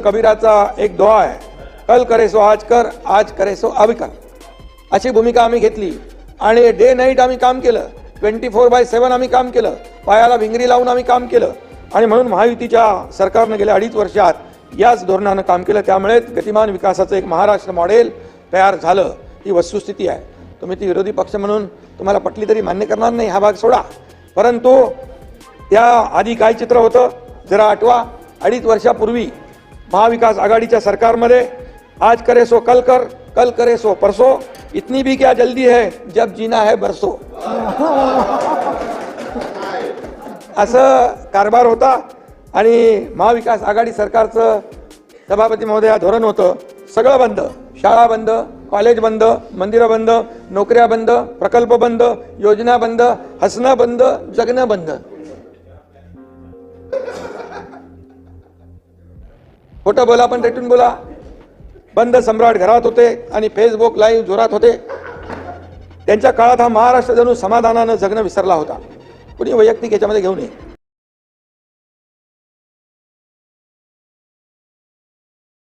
कबीराचा एक दोहा आहे. कल करे सो आज कर आज करे सो अभी कर. अशी भूमिका आम्ही घेतली. आणि डे नाईट आम्ही काम केलं. ट्वेंटी फोर बाय सेवन आम्ही काम केलं. पायाला भिंगरी लावून आम्ही काम केलं. आणि म्हणून महायुतीच्या सरकारनं गेल्या अडीच वर्षात याच धोरणानं काम केलं. त्यामुळे गतिमान विकासाचं एक महाराष्ट्र मॉडेल तयार झालं. ही वस्तुस्थिती आहे. तुम्ही ती विरोधी पक्ष म्हणून तुम्हाला पटली तरी मान्य करणार नाही हा भाग सोडा. परंतु त्या आधी काय चित्र होतं? जरा आठवा. अडीच वर्षापूर्वी महाविकास आघाडीच्या सरकारमध्ये आज करे सो कल कर कल करे सो परसो इतनी भी क्या जल्दी है जब जीना है बरसो. असं कारभार होता आणि महाविकास आघाडी सरकारचं सभापती महोदया धोरण होतं. सगळं बंद. शाळा बंद कॉलेज बंद मंदिरं बंद नोकऱ्या बंद प्रकल्प बंद योजना बंद हसणं बंद जगणं बंद. खोटं बोला पण रेटून बोला. बंद सम्राट घरात होते आणि फेसबुक लाईव्ह जोरात होते. त्यांच्या काळात हा महाराष्ट्र जणू समाधानानं जगणं विसरला होता. कुणी वैयक्तिक याच्यामध्ये घेऊ नये.